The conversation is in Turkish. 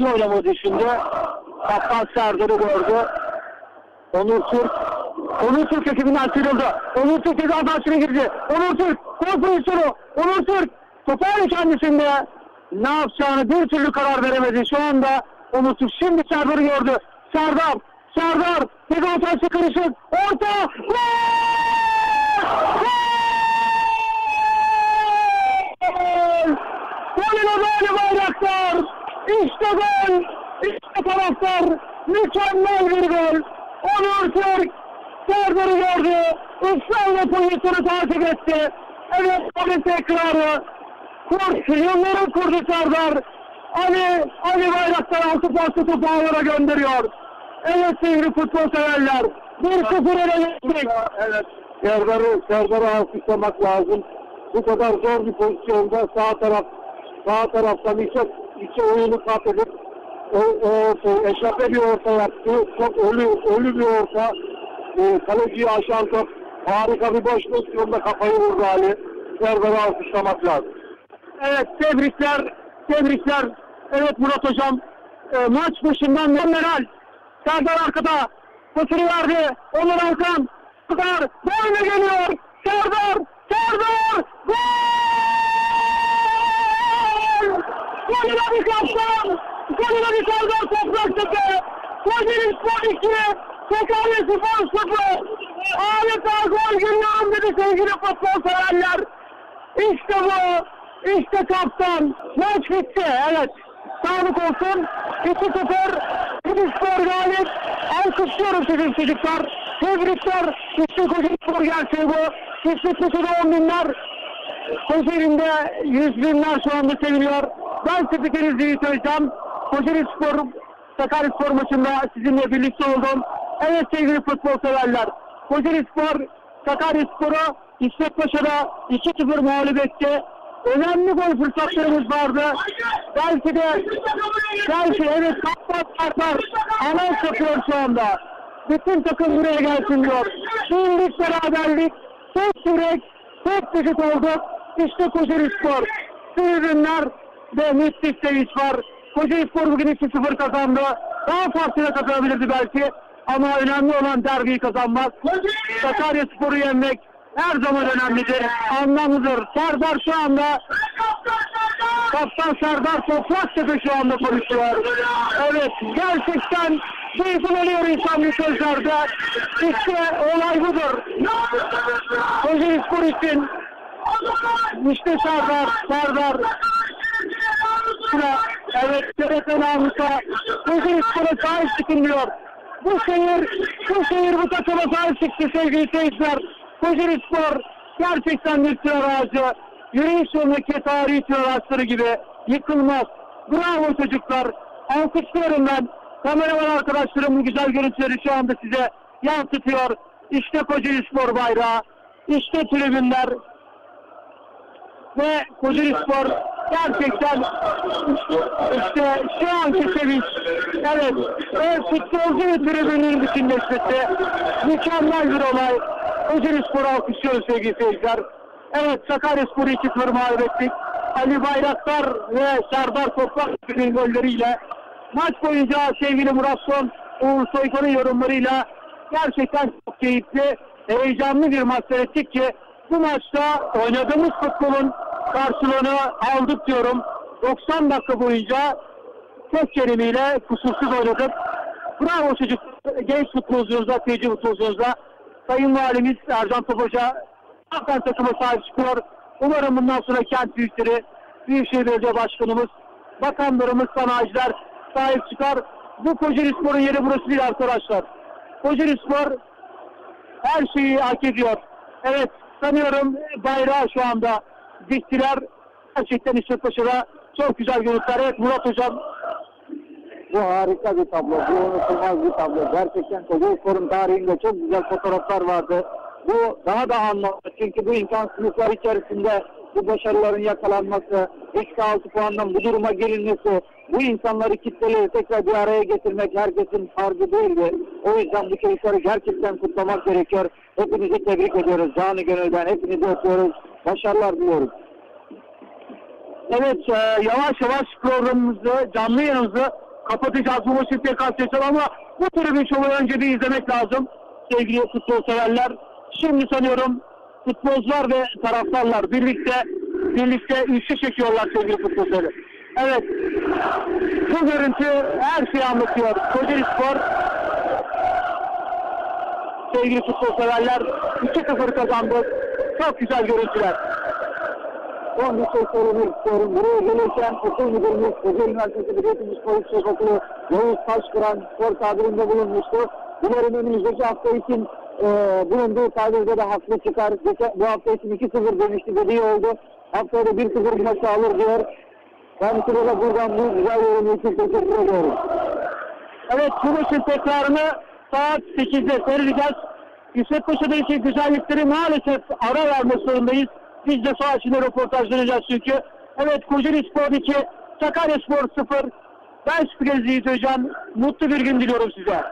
düzgün oynamadı şimdi. Kaptan Serdar'ı gördü. Onur Türk. Onur Türk ekibinden sıyrıldı. Onur Türk ceza sahasına girdi. Onur Türk gol pozisyonu. Onur Türk topu aldı kendisinde. Ne yapacağını bir türlü karar veremedi. Şu anda Onur Türk şimdi Serdar'ı gördü. Serdar. Serdar. Ceza sahası karışık. Orta. Gol! Golün adaylı bayraktar. İşte gol. İşte taraftar. Mükemmel bir gol. Onur Türk Serdar'ı gördü. Israrla pozisyonu takip etti. Evet golün tekrarı. Kur, yılların kurdu Serdar. Ali, Ali Bayraktar altı pası topu ağlara gönderiyor. Evet sevgili futbol severler. 1-0 öne geçtik. Evet. Serdar'ı Serdar'ı alkışlamak lazım. Bu kadar zor bir pozisyonda sağ taraf sağ taraftan içe, içe oyunu kat edip o, o, o eşafe bir orta yaptı. Çok ölü, ölü bir orta. E, kaleciyi aşan top. Harika bir boş pozisyonda kafayı vurdu Ali. Serdar'ı alkışlamak lazım. Evet tebrikler, tebrikler. Evet Murat Hocam, e, maç başından Meral, Serdar arkada, pasını verdi, Onur Alkan, Serdar, boyuna geliyor, Serdar, Serdar, gol! Golüne bir kaptan, golüne bir Serdar Topraktepe, Kocaeli Spor 2, Sakarya Spor 0, adeta gol geliyorum dedi sevgili futbol severler. İşte bu. İşte kaptan. Maç bitti. Evet. Sağlık olsun. 2-0. Kudüs Spor galip. Alkışlıyorum sizin çocuklar. Tebrikler. İşte Kocaeli Spor gerçeği bu. Kesinlikle 10 binler. Kocaeli'nde 100 binler şu anda seviniyor. Ben spikerinizi söyleyeceğim. Kocaeli Spor Sakarya Spor maçında sizinle birlikte oldum. Evet sevgili futbol severler. Kocaeli Spor Sakarya Spor'u İsmet Paşa'da 2-0 mağlup etti. Önemli gol fırsatlarımız vardı. Belki de belki evet kapatlar anons yapıyor şu anda. Bütün takım buraya gelsin diyor. Birlik beraberlik, tek yürek, tek vücut olduk. İşte Kocaeli Spor. Tribünler ve müthiş sevinç var. Kocaeli Spor bugün 2-0 kazandı. Daha farklı kazanabilirdi belki. Ama önemli olan derbiyi kazanmak. Sakarya Spor'u yenmek her zaman önemlidir. Anlamlıdır. Serdar şu anda Kaptan Serdar Topraktepe şu anda konuşuyor. Evet gerçekten keyfin oluyor insan bu sözlerde. İşte olay budur. Kocaeli Spor için işte Serdar, Serdar. Evet, TRT namısa Kocaeli Spor'a sahip çıkın diyor. Bu şehir, bu şehir bu takıma sahip çıktı sevgili seyirciler. Kocaeli Spor gerçekten bir tür ağacı. Yüreği sonraki tarihi tür ağaçları gibi yıkılmaz. Bravo çocuklar. Alkışlıyorum ben. Kameraman arkadaşlarım bu güzel görüntüleri şu anda size yansıtıyor. İşte Kocaeli Spor bayrağı. İşte tribünler. Ve Kocaeli Spor gerçekten işte şu anki sevinç. Evet. Ve futbolcu ve tribünün bütünleşmesi. Mükemmel bir olay. Kocaeli Spor'u alkışlıyoruz sevgili seyirciler. Evet Sakarya Spor'u 2-0 mağlup ettik. Ali Bayraktar ve Serdar Topraktepe'nin golleriyle maç boyunca sevgili Murat Son, Uğur Soykan'ın yorumlarıyla gerçekten çok keyifli, heyecanlı bir maç seyrettik ki bu maçta oynadığımız futbolun karşılığını aldık diyorum. 90 dakika boyunca tek kelimeyle kusursuz oynadık. Bravo çocuk, genç futbolcularımıza, tecrübe futbolcularımıza. Sayın Valimiz Ercan Topaş'a Afgan takıma sahip çıkıyor. Umarım bundan sonra kent büyükleri, Büyükşehir Belediye Başkanımız, bakanlarımız, sanayiciler sahip çıkar. Bu Kocaeli Spor'un yeri burası değil arkadaşlar. Kocaeli Spor her şeyi hak ediyor. Evet sanıyorum bayrağı şu anda diktiler. Gerçekten İsmet Paşa'da çok güzel görüntüler. Evet Murat Hocam Bu harika bir tablo. Bu unutulmaz bir tablo. Gerçekten Kocaeli Spor'un tarihinde çok güzel fotoğraflar vardı. Bu daha da anlamlı. Çünkü bu imkansızlıklar içerisinde bu başarıların yakalanması, eksi 6 puandan bu duruma gelinmesi, bu insanları kitleleri tekrar bir araya getirmek herkesin harcı değildi. O yüzden bu keyifleri gerçekten kutlamak gerekiyor. Hepinizi tebrik ediyoruz. Canı gönülden hepinizi öpüyoruz. Başarılar diliyoruz. Evet e, yavaş yavaş programımızı, canlı yayınımızı kapatacağız bu maçı tekrar ama bu tribün şovu önce bir izlemek lazım sevgili futbol severler. Şimdi sanıyorum futbolcular ve taraftarlar birlikte birlikte üçlü çekiyorlar sevgili futbol. Evet. Bu görüntü her şeyi anlatıyor. Kocaeli Spor sevgili futbol severler 2-0 kazandı. Çok güzel görüntüler. Son bir şey söylemek istiyorum. Buraya gelirken okul müdürümüz Kocaeli Üniversitesi Eğitim Polis Okulu Yavuz Taşkıran spor tabirinde bulunmuştu. Dilerim önümüzdeki hafta için e, bulunduğu tabirde de haklı çıkar. Bu hafta için 2-0 demişti dediği oldu. Haftaya da 1-0 maçı alır diyor. Kendisine de buradan bu güzel yorumu için teşekkür ediyorum. Evet bu maçın tekrarını saat 8'de seyredeceğiz. İsmet Paşa'daki güzellikleri maalesef ara vermek zorundayız. Biz de saha içinde röportajlanacağız çünkü. Evet Kocaeli Spor 2, Sakarya Spor 0. Ben Yiğit Özcan. Mutlu bir gün diliyorum size.